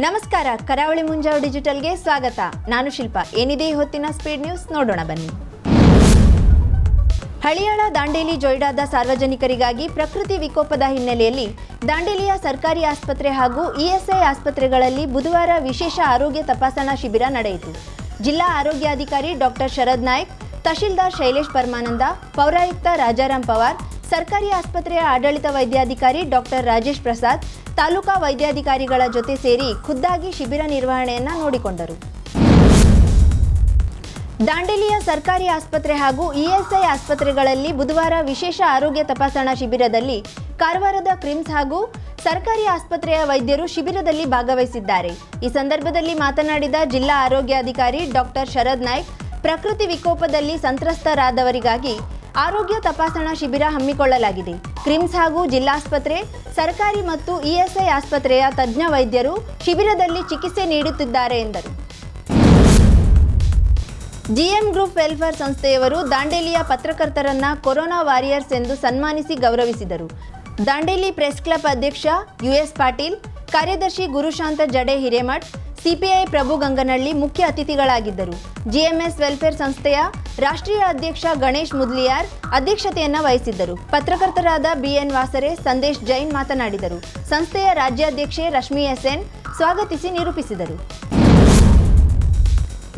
ನಮಸ್ಕಾರ, ಕರಾವಳಿ ಮುಂಜಾವ್ ಡಿಜಿಟಲ್ಗೆ ಸ್ವಾಗತ. ನಾನು ಶಿಲ್ಪ. ಏನಿದೆ ಈ ಹೊತ್ತಿನ ಸ್ಪೀಡ್ ನ್ಯೂಸ್? ನೋಡೋಣ, ಬನ್ನಿ. ಹಳಿಯಾಳ ದಾಂಡೇಲಿ ಜೊಯ್ಡಾದ ಸಾರ್ವಜನಿಕರಿಗಾಗಿ ಪ್ರಕೃತಿ ವಿಕೋಪದ ಹಿನ್ನೆಲೆಯಲ್ಲಿ ದಾಂಡೇಲಿಯ ಸರ್ಕಾರಿ ಆಸ್ಪತ್ರೆ ಹಾಗೂ ಇಎಸ್ಐ ಆಸ್ಪತ್ರೆಗಳಲ್ಲಿ ಬುಧವಾರ ವಿಶೇಷ ಆರೋಗ್ಯ ತಪಾಸಣಾ ಶಿಬಿರ ನಡೆಯಿತು. ಜಿಲ್ಲಾ ಆರೋಗ್ಯಾಧಿಕಾರಿ ಡಾಕ್ಟರ್ ಶರದ್ ನಾಯ್ಕ್, ತಹಶೀಲ್ದಾರ್ ಶೈಲೇಶ್ ಪರಮಾನಂದ, ಪೌರಾಯುಕ್ತ ರಾಜಾರಾಮ್ ಪವಾರ್, ಸರ್ಕಾರಿ ಆಸ್ಪತ್ರೆಯ ಆಡಳಿತ ವೈದ್ಯಾಧಿಕಾರಿ ಡಾಕ್ಟರ್ ರಾಜೇಶ್ ಪ್ರಸಾದ್ ತಾಲೂಕಾ ವೈದ್ಯಾಧಿಕಾರಿಗಳ ಜೊತೆ ಸೇರಿ ಖುದ್ದಾಗಿ ಶಿಬಿರ ನಿರ್ವಹಣೆಯನ್ನ ನೋಡಿಕೊಂಡರು. ದಾಂಡೇಲಿಯ ಸರ್ಕಾರಿ ಆಸ್ಪತ್ರೆ ಹಾಗೂ ಇಎಸ್ಐ ಆಸ್ಪತ್ರೆಗಳಲ್ಲಿ ಬುಧವಾರ ವಿಶೇಷ ಆರೋಗ್ಯ ತಪಾಸಣಾ ಶಿಬಿರದಲ್ಲಿ ಕಾರವಾರದ ಕ್ರಿಮ್ಸ್ ಹಾಗೂ ಸರ್ಕಾರಿ ಆಸ್ಪತ್ರೆಯ ವೈದ್ಯರು ಶಿಬಿರದಲ್ಲಿ ಭಾಗವಹಿಸಿದ್ದಾರೆ. ಈ ಸಂದರ್ಭದಲ್ಲಿ ಮಾತನಾಡಿದ ಜಿಲ್ಲಾ ಆರೋಗ್ಯಾಧಿಕಾರಿ ಡಾಕ್ಟರ್ ಶರದ್ ನಾಯ್ಕ್, ಪ್ರಕೃತಿ ವಿಕೋಪದಲ್ಲಿ ಸಂತ್ರಸ್ತರಾದವರಿಗಾಗಿ ಆರೋಗ್ಯ ತಪಾಸಣಾ ಶಿಬಿರ ಹಮ್ಮಿಕೊಳ್ಳಲಾಗಿದೆ. ಕ್ರಿಮ್ಸ್ ಹಾಗೂ ಜಿಲ್ಲಾಸ್ಪತ್ರೆ, ಸರ್ಕಾರಿ ಮತ್ತು ಇಎಸ್ಐ ಆಸ್ಪತ್ರೆಯ ತಜ್ಞ ವೈದ್ಯರು ಶಿಬಿರದಲ್ಲಿ ಚಿಕಿತ್ಸೆ ನೀಡುತ್ತಿದ್ದಾರೆ ಎಂದರು. ಜಿಎಂ ಗ್ರೂಪ್ ವೆಲ್ಫೇರ್ ಸಂಸ್ಥೆಯವರು ದಾಂಡೇಲಿಯ ಪತ್ರಕರ್ತರನ್ನ ಕೊರೋನಾ ವಾರಿಯರ್ಸ್ ಎಂದು ಸನ್ಮಾನಿಸಿ ಗೌರವಿಸಿದರು. ದಾಂಡೇಲಿ ಪ್ರೆಸ್ ಕ್ಲಬ್ ಅಧ್ಯಕ್ಷ ಯುಎಸ್ ಪಾಟೀಲ್, ಕಾರ್ಯದರ್ಶಿ ಗುರುಶಾಂತ ಜಡೆ ಹಿರೇಮಠ್ ಸಿಪಿಐ ಪ್ರಭು ಗಂಗನಳ್ಳಿ ಮುಖ್ಯ ಅತಿಥಿಗಳಾಗಿದ್ದರು. ಜಿಎಂಎಸ್ ವೆಲ್ಫೇರ್ ಸಂಸ್ಥೆಯ ರಾಷ್ಟ್ರೀಯ ಅಧ್ಯಕ್ಷ ಗಣೇಶ್ ಮುದ್ಲಿಯಾರ್ ಅಧ್ಯಕ್ಷತೆಯನ್ನು ವಹಿಸಿದ್ದರು. ಪತ್ರಕರ್ತರಾದ ಬಿಎನ್ ವಾಸರೆ, ಸಂದೇಶ್ ಜೈನ್ ಮಾತನಾಡಿದರು. ಸಂಸ್ಥೆಯ ರಾಜ್ಯಾಧ್ಯಕ್ಷೆ ರಶ್ಮಿ ಎಸ್ಎನ್ ಸ್ವಾಗತಿಸಿ ನಿರೂಪಿಸಿದರು.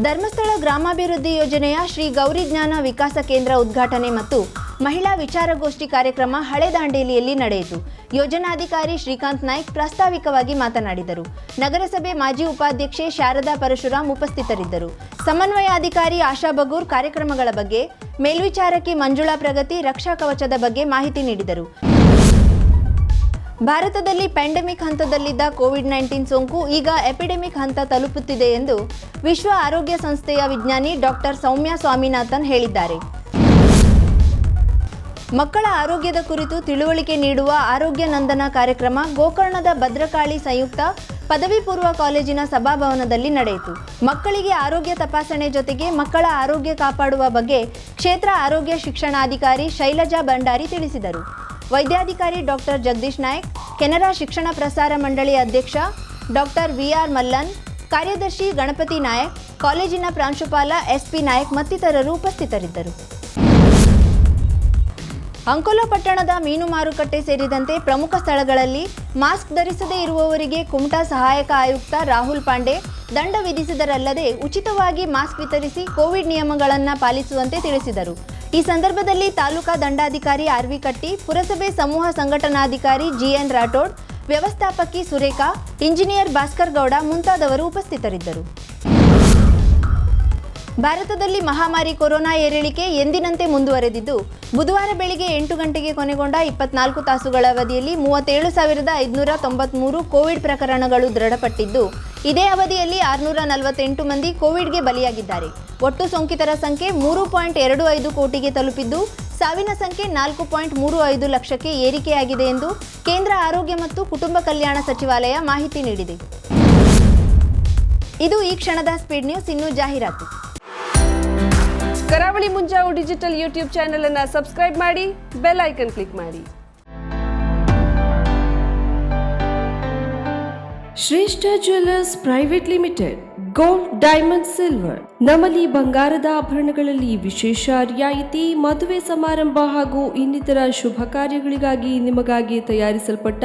ಧರ್ಮಸ್ಥಳ ಗ್ರಾಮಾಭಿವೃದ್ಧಿ ಯೋಜನೆಯ ಶ್ರೀ ಗೌರಿ ಜ್ಞಾನ ವಿಕಾಸ ಕೇಂದ್ರ ಉದ್ಘಾಟನೆ ಮತ್ತು ಮಹಿಳಾ ವಿಚಾರಗೋಷ್ಠಿ ಕಾರ್ಯಕ್ರಮ ಹಳೆ ದಾಂಡೇಲಿಯಲ್ಲಿ ನಡೆಯಿತು. ಯೋಜನಾಧಿಕಾರಿ ಶ್ರೀಕಾಂತ್ ನಾಯ್ಕ್ ಪ್ರಾಸ್ತಾವಿಕವಾಗಿ ಮಾತನಾಡಿದರು. ನಗರಸಭೆ ಮಾಜಿ ಉಪಾಧ್ಯಕ್ಷೆ ಶಾರದಾ ಪರಶುರಾಮ್ ಉಪಸ್ಥಿತರಿದ್ದರು. ಸಮನ್ವಯಾಧಿಕಾರಿ ಆಶಾ ಬಗೂರ್ ಕಾರ್ಯಕ್ರಮಗಳ ಬಗ್ಗೆ, ಮೇಲ್ವಿಚಾರಕಿ ಮಂಜುಳಾ ಪ್ರಗತಿ ರಕ್ಷಾ ಕವಚದ ಬಗ್ಗೆ ಮಾಹಿತಿ ನೀಡಿದರು. ಭಾರತದಲ್ಲಿ ಪ್ಯಾಂಡೆಮಿಕ್ ಹಂತದಲ್ಲಿದ್ದ ಕೋವಿಡ್ ನೈನ್ಟೀನ್ ಸೋಂಕು ಈಗ ಎಪಿಡೆಮಿಕ್ ಹಂತ ತಲುಪುತ್ತಿದೆ ಎಂದು ವಿಶ್ವ ಆರೋಗ್ಯ ಸಂಸ್ಥೆಯ ವಿಜ್ಞಾನಿ ಡಾಕ್ಟರ್ ಸೌಮ್ಯ ಸ್ವಾಮಿನಾಥನ್ ಹೇಳಿದ್ದಾರೆ. ಮಕ್ಕಳ ಆರೋಗ್ಯದ ಕುರಿತು ತಿಳುವಳಿಕೆ ನೀಡುವ ಆರೋಗ್ಯ ನಂದನ ಕಾರ್ಯಕ್ರಮ ಗೋಕರ್ಣದ ಭದ್ರಕಾಳಿ ಸಂಯುಕ್ತ ಪದವಿ ಪೂರ್ವ ಕಾಲೇಜಿನ ಸಭಾಭವನದಲ್ಲಿ ನಡೆಯಿತು. ಮಕ್ಕಳಿಗೆ ಆರೋಗ್ಯ ತಪಾಸಣೆ ಜೊತೆಗೆ ಮಕ್ಕಳ ಆರೋಗ್ಯ ಕಾಪಾಡುವ ಬಗ್ಗೆ ಕ್ಷೇತ್ರ ಆರೋಗ್ಯ ಶಿಕ್ಷಣಾಧಿಕಾರಿ ಶೈಲಜಾ ಭಂಡಾರಿ ತಿಳಿಸಿದರು. ವೈದ್ಯಾಧಿಕಾರಿ ಡಾಕ್ಟರ್ ಜಗದೀಶ್ ನಾಯ್ಕ್, ಕೆನರಾ ಶಿಕ್ಷಣ ಪ್ರಸಾರ ಮಂಡಳಿ ಅಧ್ಯಕ್ಷ ಡಾಕ್ಟರ್ ವಿಆರ್ ಮಲ್ಲನ್, ಕಾರ್ಯದರ್ಶಿ ಗಣಪತಿ ನಾಯಕ್, ಕಾಲೇಜಿನ ಪ್ರಾಂಶುಪಾಲ ಎಸ್ಪಿ ನಾಯಕ್ ಮತ್ತಿತರರು ಉಪಸ್ಥಿತರಿದ್ದರು. ಅಂಕೋಲ ಪಟ್ಟಣದ ಮೀನು ಮಾರುಕಟ್ಟೆ ಸೇರಿದಂತೆ ಪ್ರಮುಖ ಸ್ಥಳಗಳಲ್ಲಿ ಮಾಸ್ಕ್ ಧರಿಸದೇ ಇರುವವರಿಗೆ ಕುಮಟಾ ಸಹಾಯಕ ಆಯುಕ್ತ ರಾಹುಲ್ ಪಾಂಡೆ ದಂಡ ವಿಧಿಸಿದರಲ್ಲದೆ ಉಚಿತವಾಗಿ ಮಾಸ್ಕ್ ವಿತರಿಸಿ ಕೋವಿಡ್ ನಿಯಮಗಳನ್ನು ಪಾಲಿಸುವಂತೆ ತಿಳಿಸಿದರು. ಈ ಸಂದರ್ಭದಲ್ಲಿ ತಾಲೂಕಾ ದಂಡಾಧಿಕಾರಿ ಆರ್ ವಿ ಕಟ್ಟಿ, ಪುರಸಭೆ ಸಮೂಹ ಸಂಘಟನಾಧಿಕಾರಿ ಜಿಎನ್ ರಾಠೋಡ್, ವ್ಯವಸ್ಥಾಪಕಿ ಸುರೇಖಾ, ಇಂಜಿನಿಯರ್ ಭಾಸ್ಕರ್ ಗೌಡ ಮುಂತಾದವರು ಉಪಸ್ಥಿತರಿದ್ದರು. ಭಾರತದಲ್ಲಿ ಮಹಾಮಾರಿ ಕೊರೋನಾ ಏರಿಳಿಕೆ ಎಂದಿನಂತೆ ಮುಂದುವರೆದಿದ್ದು, ಬುಧವಾರ ಬೆಳಿಗ್ಗೆ ಎಂಟು ಗಂಟೆಗೆ ಕೊನೆಗೊಂಡ ಇಪ್ಪತ್ನಾಲ್ಕು ತಾಸುಗಳ ಅವಧಿಯಲ್ಲಿ ಮೂವತ್ತೇಳು ಸಾವಿರದ ಐದುನೂರ ತೊಂಬತ್ಮೂರು ಕೋವಿಡ್ ಪ್ರಕರಣಗಳು ದೃಢಪಟ್ಟಿದ್ದು, ಇದೇ ಅವಧಿಯಲ್ಲಿ ಆರುನೂರ ನಲವತ್ತೆಂಟು ಮಂದಿ ಕೋವಿಡ್ಗೆ ಬಲಿಯಾಗಿದ್ದಾರೆ. ಒಟ್ಟು ಸೋಂಕಿತರ ಸಂಖ್ಯೆ ಮೂರು ಪಾಯಿಂಟ್ ಎರಡು ಐದು ಕೋಟಿಗೆ ತಲುಪಿದ್ದು, ಸಾವಿನ ಸಂಖ್ಯೆ ನಾಲ್ಕು ಪಾಯಿಂಟ್ ಮೂರು ಐದು ಲಕ್ಷಕ್ಕೆ ಏರಿಕೆಯಾಗಿದೆ ಎಂದು ಕೇಂದ್ರ ಆರೋಗ್ಯ ಮತ್ತು ಕುಟುಂಬ ಕಲ್ಯಾಣ ಸಚಿವಾಲಯ ಮಾಹಿತಿ ನೀಡಿದೆ. ಇದು ಈ ಕ್ಷಣದ ಸ್ಪೀಡ್ ನ್ಯೂಸ್, ಇನ್ನೂ ಜಾಹೀರಾತು. Karavali Munjavu digital YouTube channel ಅನ್ನು ಸಬ್ಸ್ಕ್ರೈಬ್ ಮಾಡಿ, ಬೆಲ್ ಐಕನ್ ಕ್ಲಿಕ್ ಮಾಡಿ. Shreshta jewellers private limited, gold, diamond, silver. ನಮಲಿ ಬಂಗಾರದ ಆಭರಣಗಳಲ್ಲಿ ವಿಶೇಷ ರಿಯಾಯಿತಿ, ಮದುವೆ ಸಮಾರಂಭ ಹಾಗೂ ಇನ್ನಿತರ ಶುಭ ಕಾರ್ಯಗಳಿಗಾಗಿ ನಿಮಗಾಗಿ ತಯಾರಿಸಲ್ಪಟ್ಟ